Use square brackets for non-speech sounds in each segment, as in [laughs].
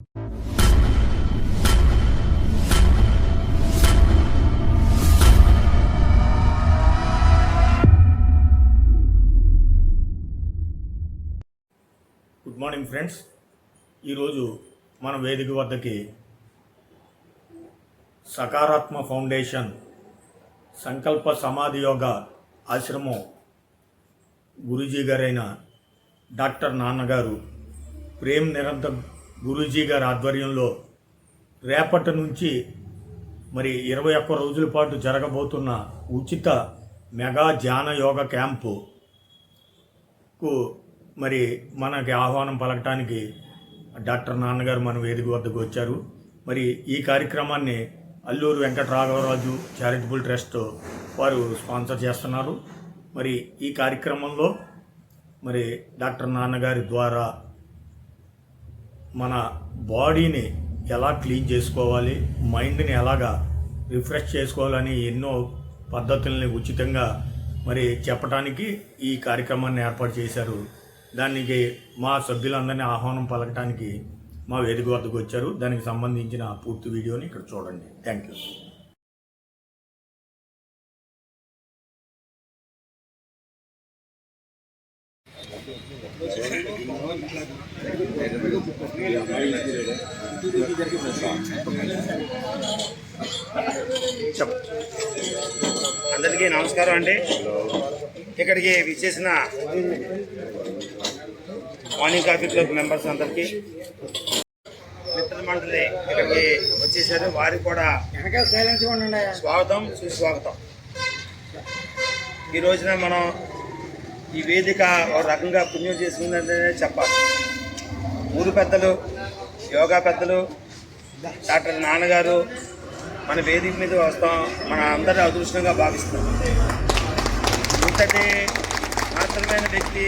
Good morning friends ఈరోజు మన వేదిక వద్దకి సకారాత్మ ఫౌండేషన్ సంకల్ప సమాధి యోగ ఆశ్రమం గురూజీ గారైన డాక్టర్ నాన్నగారు ప్రేమ్ నిరంతర్ గురూజీ గారి ఆధ్వర్యంలో రేపటి నుంచి మరి ఇరవై ఒక్క రోజుల పాటు జరగబోతున్న ఉచిత మెగా ధ్యాన యోగ క్యాంపు కు మరి మనకి ఆహ్వానం పలకటానికి డాక్టర్ నాన్నగారు మన వేదిక వద్దకు వచ్చారు. మరి ఈ కార్యక్రమాన్ని అల్లూరు వెంకటరాఘవరాజు చారిటబుల్ ట్రస్ట్ వారు స్పాన్సర్ చేస్తున్నారు. మరి ఈ కార్యక్రమంలో మరి డాక్టర్ నాన్నగారి ద్వారా మన బాడీని ఎలా క్లీన్ చేసుకోవాలి మైండ్ని ఎలాగా రిఫ్రెష్ చేసుకోవాలని ఎన్నో పద్ధతుల్ని ఉచితంగా మరి చెప్పడానికి ఈ కార్యక్రమాన్ని ఏర్పాటు చేశారు. దానికి మా సభ్యులందరినీ ఆహ్వానం పలకటానికి మా వేదిక వద్దకు వచ్చారు. దానికి సంబంధించిన పూర్తి వీడియోని ఇక్కడ చూడండి. థ్యాంక్ యూ చెప్పు అందరికీ నమస్కారం అండి. ఇక్కడికి విచ్చేసిన మార్నింగ్ కాఫీ క్లబ్ మెంబర్స్ అందరికీ మిత్ర మండలి ఇక్కడికి వచ్చేసారు. వారికి కూడా స్వాగతం సుస్వాగతం. ఈ రోజున మనం ఈ వేదిక ఒక రకంగా పుణ్యం చేసుకుందంటే చెప్పాలి. ఊరు పెద్దలు యోగా పెద్దలు డాక్టర్ నాన్నగారు మన వేదిక మీద వస్తాం. మన అందరి అదృష్టంగా భావిస్తాం ఇంతటి మాత్రమైన వ్యక్తి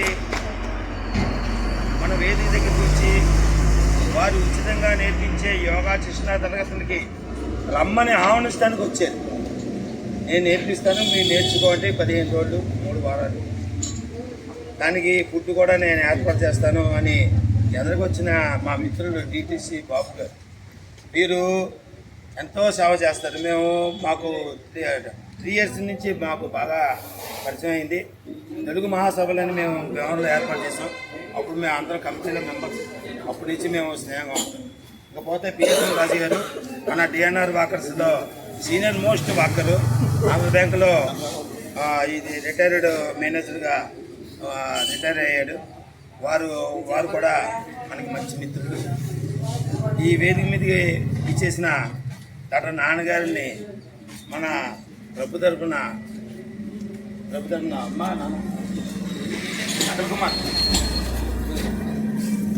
మన వేదిక దగ్గరికి వచ్చి వారు ఉచితంగా నేర్పించే యోగా శిక్షణ తరగతులకి రమ్మని ఆహ్వానిస్తానికి వచ్చారు. నేను నేర్పిస్తాను మీరు నేర్చుకోండి. పదిహేను రోజులు మూడు వారాలు. దానికి ఫుడ్ కూడా నేను ఏర్పాటు చేస్తాను అని ఎదురుకొచ్చిన మా మిత్రులు డిటిసి బాబు గారు. వీరు ఎంతో సేవ చేస్తారు. మేము మాకు త్రీ ఇయర్స్ నుంచి మాకు బాగా పరిచయం అయింది. తెలుగు మహాసభలని మేము గ్రౌండ్లో ఏర్పాటు చేసాం అప్పుడు మేము అందరం కమిటీలో మెంబర్స్. అప్పటి నుంచి మేము స్నేహంగా ఉంటాం ఇకపోతే పిఎస్ఎం రాజు గారు మన డిఎన్ఆర్ వాకర్స్లో సీనియర్ మోస్ట్ వాకరు ఆంధ్ర బ్యాంకులో ఇది రిటైర్డ్ మేనేజర్గా రిటైర్ అయ్యాడు. వారు వారు కూడా మనకి మంచి మిత్రులు. ఈ వేదిక మీదకి ఇచ్చేసిన డాక్టర్ నాన్నగారిని మన ప్రభు తరపున ప్రభు తరపున అమ్మ నాన్న అటల్ కుమార్.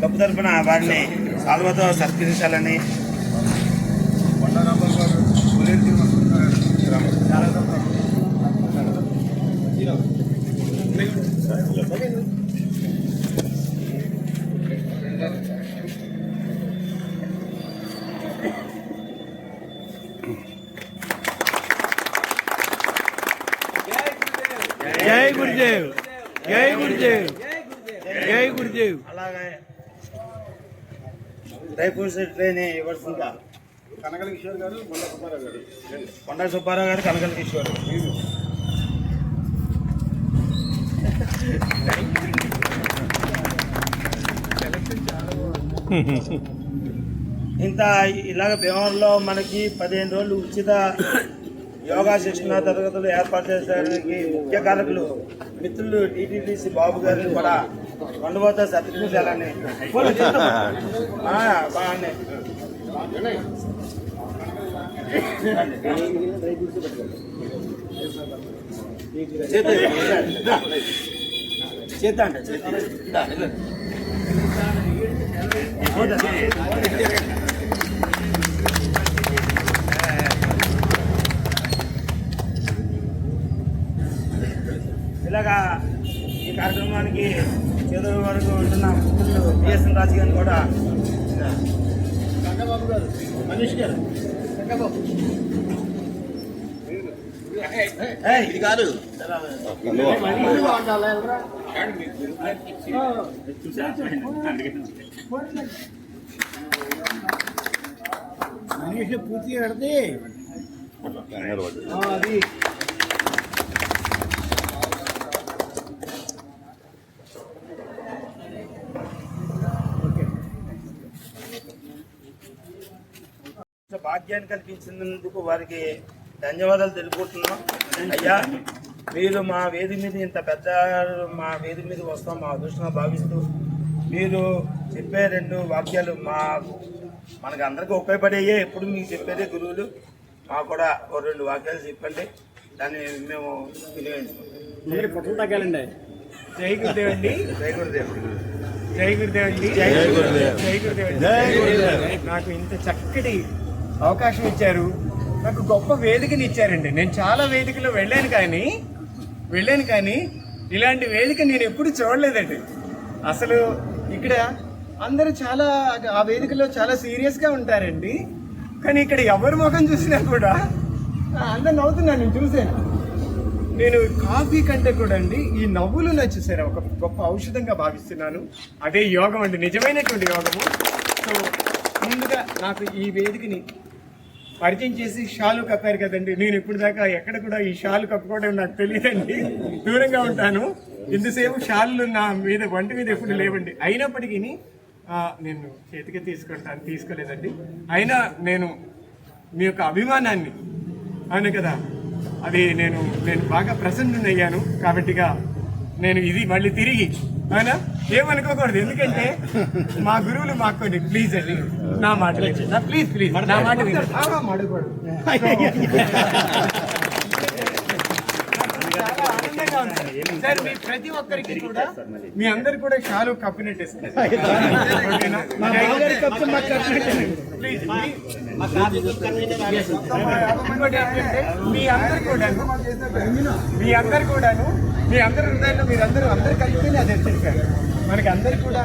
ప్రభు తరపున వారిని సాల్వతో సత్కరించాలని జై గురుదేవ్. జై గురుదేవ్. జై గురుదేవ్. అలాగే. ట్రైన్ కనకల కిషోర్ గారు మొన్న సుబ్బారావు గారు. కొండ సుబ్బారావు గారు కనకల కిషోర్. ఇంత ఇలాగ భీమవరంలో మనకి పదిహేను రోజులు ఉచిత యోగా శిక్షణ తరగతులు ఏర్పాటు చేసడానికి ముఖ్య కారకులు మిత్రులు టీటీడీసీ బాబు గారిని కూడా కొండబోత సత్కరించాలని ఆ, బాగున్నాయి చేత చేత. ఇలాగా ఈ కార్యక్రమానికి చేదోడు వరకు ఉంటున్న మిత్రులు బిఎస్ఎన్ రాజు గారిని కూడా రంగబాబు గారు మనీష్ గారు. రంగబాబు ఇది కాదు. ఆ, అది. భాగ్యాన్ని కల్పించినందుకు వారికి ధన్యవాదాలు తెలుపుకుంటున్నాం. అయ్యా మీరు మా వేది మీద ఇంత పెద్ద మా వేది మీద వస్తాం మా అదృష్టంగా భావిస్తూ మీరు చెప్పే రెండు వాక్యాలు మా మనకు అందరికీ ఉపయోగపడేయే. ఎప్పుడు మీకు చెప్పేదే గురువులు. మాకు కూడా ఓ రెండు వాక్యాలు చెప్పండి. దాన్ని మేము వినియోగించుకుంటాం. జై గురుదేవ్ అండి. జై గురుదేవ్. జై గురుదేవ్ అండి. జై గురుదేవ్. జై గురుదేవ్ అండి. జై గురుదేవ్. నాకు ఇంత చక్కటి అవకాశం ఇచ్చారు. నాకు గొప్ప వేదికని ఇచ్చారండి. నేను చాలా వేదికలో వెళ్ళాను కానీ వెళ్ళాను కానీ ఇలాంటి వేదిక నేను ఎప్పుడు చూడలేదండి. అసలు ఇక్కడ అందరూ చాలా ఆ వేదికలో చాలా సీరియస్గా ఉంటారండి. కానీ ఇక్కడ ఎవరి ముఖం చూసినా కూడా అందరు నవ్వుతున్నాను నేను చూశాను. నేను కాఫీ కంటే కూడా అండి ఈ నవ్వులు నచ్చేసారు. ఒక గొప్ప ఔషధంగా భావిస్తున్నాను. అదే యోగం అండి. నిజమైనటువంటి యోగము. సో ముందుగా నాకు ఈ వేదికని పరిచయం చేసి షాలు కప్పారు కదండి. నేను ఇప్పుడు దాకా ఎక్కడ కూడా ఈ షాలు కప్పుకోవడం నాకు తెలియదండి. దూరంగా ఉంటాను. ఇంతసేపు షాళ్ళు నా మీద వంటి మీద ఎప్పుడు లేవండి. అయినప్పటికీ నేను చేతికి తీసుకుంటాను తీసుకోలేదండి. అయినా నేను మీ యొక్క అభిమానాన్ని అవును కదా? అది నేను నేను బాగా ప్రసన్నునయ్యాను. కాబట్టిగా నేను ఇది మళ్ళీ తిరిగి అవునా? ఏమనుకోకూడదు ఎందుకంటే మా గురువులు మాకు కొన్ని ప్లీజ్ అండి. నా మాట ప్లీజ్ ప్లీజ్ నా మాట. సార్ మీ ప్రతి ఒక్కరికి కూడా మీ అందరు కూడా షాలు కప్పినట్టు మీ అందరు కూడాను మీ అందరు కూడాను మీ అందరి హృదయంలో మీరందరూ అందరు కలిపితేనే అది వచ్చేసారు మనకి అందరు కూడా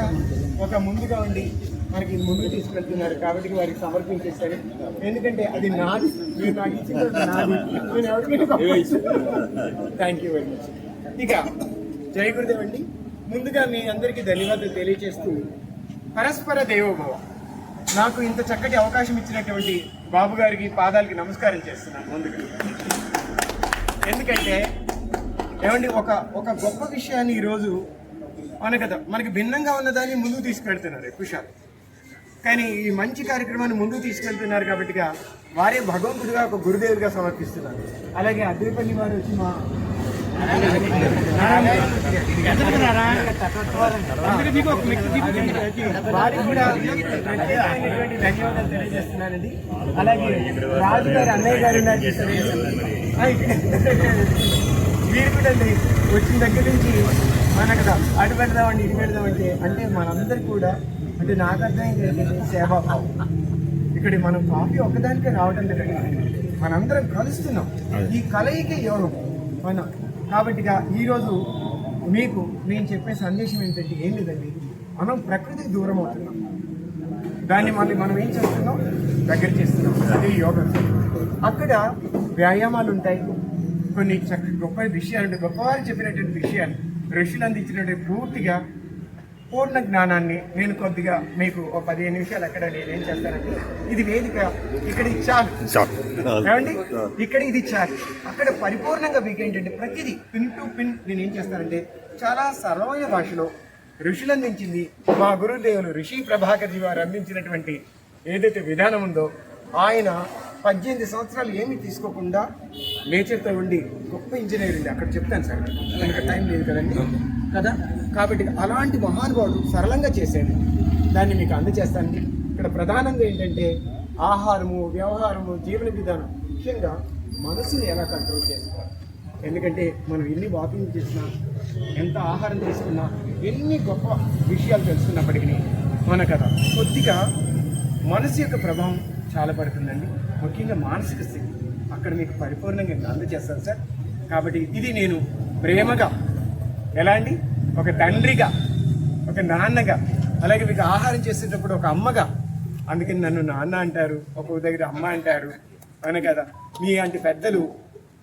ఒక ముందుగా ఉండి మనకి ముందుకు తీసుకెళ్తున్నారు కాబట్టి వారికి సమర్పించేస్తారు ఎందుకంటే అది నాది. మీరు నాకు ఇచ్చిన నాది. నేను థ్యాంక్ యూ వెరీ మచ్ ఇక జై గురుదేవ్ అండి. ముందుగా మీ అందరికీ ధన్యవాదాలు తెలియజేస్తూ పరస్పర దేవోభవ. నాకు ఇంత చక్కటి అవకాశం ఇచ్చినటువంటి బాబు గారికి పాదాలకి నమస్కారం చేస్తున్నాను. ముందుగా ఎందుకంటే ఏమండి ఒక ఒక గొప్ప విషయాన్ని ఈరోజు మన కదా మనకి భిన్నంగా ఉన్నదాన్ని ముందుకు తీసుకెళ్తున్నారు ఎక్కువ శాతం కానీ ఈ మంచి కార్యక్రమాన్ని ముందుకు తీసుకెళ్తున్నారు కాబట్టిగా వారే భగవంతుడిగా ఒక గురుదేవుడిగా సమర్పిస్తున్నారు. అలాగే అద్వైపల్లి వారు వచ్చి మా వారికి కూడా ప్రత్యేకమైనటువంటి ధన్యవాదాలు తెలియజేస్తున్నానండి. అలాగే రాజు గారు అన్నయ్య గారు అండి వచ్చిన దగ్గర నుంచి మన కదా అటు పెడదామండి ఇటు పెడదామంటే అంటే మనందరు కూడా అంటే నాకు అర్థమైంది ఏంటంటే సేవాభావం. ఇక్కడ మనం కాఫీ ఒక్కదానికే రావడం లేదండి. మనందరం కలుస్తున్నాం. ఈ కలయికే యోగం. మన కాబట్టిగా ఈరోజు మీకు నేను చెప్పే సందేశం ఏంటంటే ఏం లేదండి. మనం ప్రకృతికి దూరం అవుతున్నాం. దాన్ని మళ్ళీ మనం ఏం చేస్తున్నాం? దగ్గర చేస్తున్నాం. అదే యోగా. అక్కడ వ్యాయామాలు ఉంటాయి. కొన్ని చక్క గొప్ప విషయాలు గొప్పవారు చెప్పినటువంటి విషయాలు ఋషులు అందించినటువంటి పూర్తిగా పూర్ణ జ్ఞానాన్ని నేను కొద్దిగా మీకు ఒక పదిహేను నిమిషాలు అక్కడ నేను ఏం చేస్తానంటే ఇది వేదిక ఇక్కడ ఇది చాలు. ఏమండి? ఇక్కడ ఇది చాలు. అక్కడ పరిపూర్ణంగా మీకు ఏంటంటే ప్రతిదీ పిన్ టు పిన్ నేను ఏం చేస్తానంటే చాలా సరళమైన భాషలో ఋషులు అందించింది మా గురుదేవులు ఋషి ప్రభాకర్జీ వారు అందించినటువంటి ఏదైతే విధానం ఉందో ఆయన పద్దెనిమిది సంవత్సరాలు ఏమీ తీసుకోకుండా నేచర్తో ఉండి గొప్ప ఇంజనీర్ ఉంది అక్కడ చెప్తాను సార్. మనకి టైం లేదు కదండి. కదా? కాబట్టి అలాంటి మహానుభావుడు సరళంగా చేశాడు. దాన్ని మీకు అందజేస్తాను. ఇక్కడ ప్రధానంగా ఏంటంటే ఆహారము వ్యవహారము జీవన విధానం ముఖ్యంగా మనసుని ఎలా కంట్రోల్ చేసుకోవాలి. ఎందుకంటే మనం ఎన్ని వాకింగ్ చేసినా ఎంత ఆహారం తీసుకున్నా ఎన్ని గొప్ప విషయాలు తెలుసుకున్నప్పటికీ మన కదా కొద్దిగా మనసు యొక్క ప్రభావం కాలపడుతుందండి ముఖ్యంగా మానసిక స్థితి. అక్కడ మీకు పరిపూర్ణంగా అందజేస్తాను సార్. కాబట్టి ఇది నేను ప్రేమగా ఎలా అండి? ఒక తండ్రిగా ఒక నాన్నగా అలాగే మీకు ఆహారం చేసేటప్పుడు ఒక అమ్మగా అందుకని నన్ను నాన్న అంటారు ఒక దగ్గర అమ్మ అంటారు అవును కదా? మీ అంటే పెద్దలు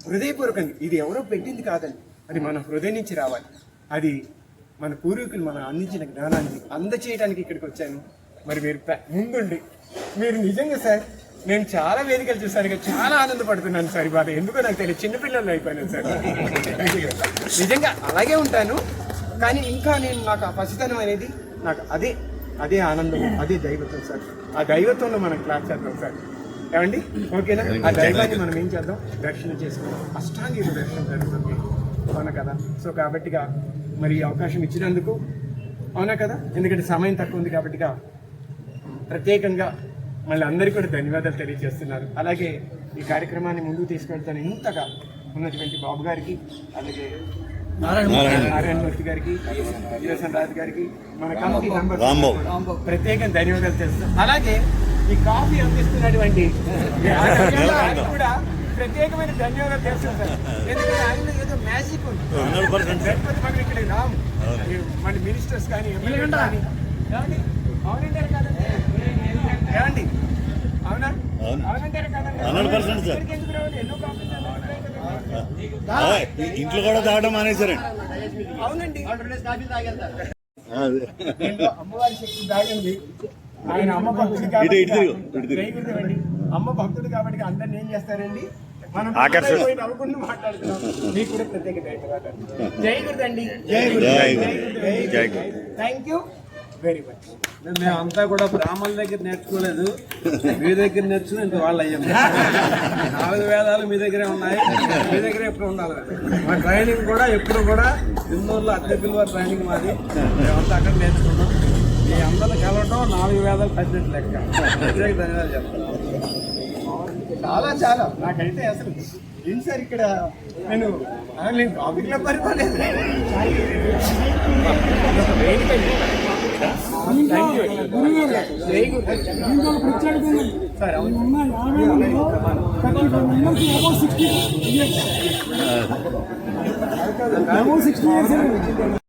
హృదయపూర్వకంగా ఇది ఎవరో పెట్టింది కాదండి. అది మన హృదయం నుంచి రావాలి. అది మన పూర్వీకులు మనం అందించిన జ్ఞానాన్ని అందచేయడానికి ఇక్కడికి వచ్చాను. మరి మీరు ముందుండి. మీరు నిజంగా సార్ నేను చాలా వేదికలు చూసాను ఇక చాలా ఆనందపడుతున్నాను సార్ ఇవాళ. ఎందుకో నాకు తెలియదు చిన్నపిల్లలు అయిపోయాను సార్. నిజంగా అలాగే ఉంటాను కానీ ఇంకా నేను నాకు ఆ పసితనం అనేది నాకు అదే అదే ఆనందం అదే దైవత్వం సార్. ఆ దైవత్వంలో మనం క్లాస్ చేద్దాం సార్. ఏమండి? ఓకేనా? ఆ దైవాన్ని మనం ఏం చేద్దాం? దర్శన చేసుకుందాం. అష్టాంగీయ దర్శనం జరుగుతుంది. అవునా కదా? సో కాబట్టిగా మరి అవకాశం ఇచ్చినందుకు అవునా కదా? ఎందుకంటే సమయం తక్కువ ఉంది కాబట్టిగా ప్రత్యేకంగా మళ్ళీ అందరికీ కూడా ధన్యవాదాలు తెలియజేస్తున్నారు. అలాగే ఈ కార్యక్రమాన్ని ముందుకు తీసుకెళ్తాను ఇంతగా ఉన్నటువంటి బాబు గారికి అలాగే నారాయణ మూర్తి గారికి. వీరసన్ రాజు గారికి మన కమిటీ మెంబర్ ప్రత్యేక ధన్యవాదాలు తెలుస్తాం అలాగే ఈ కాఫీ అందిస్తున్నటువంటి [laughs] కూడా ప్రత్యేకమైన ధన్యవాదాలు తెలుస్తాం సార్ ఎందుకంటే ఆయన ఏదో మ్యాజిక్ ఉంది. లేకపోతే మనం ఇక్కడికి రాము. మన మినిస్టర్స్ కానీ ఎమ్మెల్యే కానీ ఏమండి? అవునా? అవునంటారు కదండి? ఇంట్లో కూడా తాగడం మానేశారండి. అవునండి. అమ్మవారి శక్తి దాగింది. ఆయన అమ్మ భక్తుడు కాబట్టి. అమ్మ భక్తుడు అందరిని ఏం చేస్తారండి? మనం నవ్వుకుంటూ మాట్లాడుతున్నాం. మీకు కూడా గురుదండి జై గురు జై గురు. థ్యాంక్ యూ వెరీ మచ్ మేమంతా కూడా బ్రాహ్మణుల దగ్గర నేర్చుకోలేదు. మీ దగ్గర నేర్చుకుని ఇంత వాళ్ళు అయ్యాం. నాలుగు వేదాలు మీ దగ్గరే ఉన్నాయి. మీ దగ్గరే ఎప్పుడు ఉండాలి. మా ట్రైనింగ్ కూడా ఎప్పుడు కూడా ఇందూరులో అద్దె పిలువ ట్రైనింగ్ మాది. మేమంతా అక్కడ నేర్చుకున్నాం. మీ అందరిని కలవటం నాలుగు వేదాలు పద్దెనిమిది లెక్క. ప్రత్యేక ధన్యవాదాలు చెప్తాను చాలా చాలా. నాకైతే అసలు ఏం సార్ ఇక్కడ? నేను నేను పరిపాలేదు [laughs] సార్ అవును సిక్స్టీ ఇయర్స్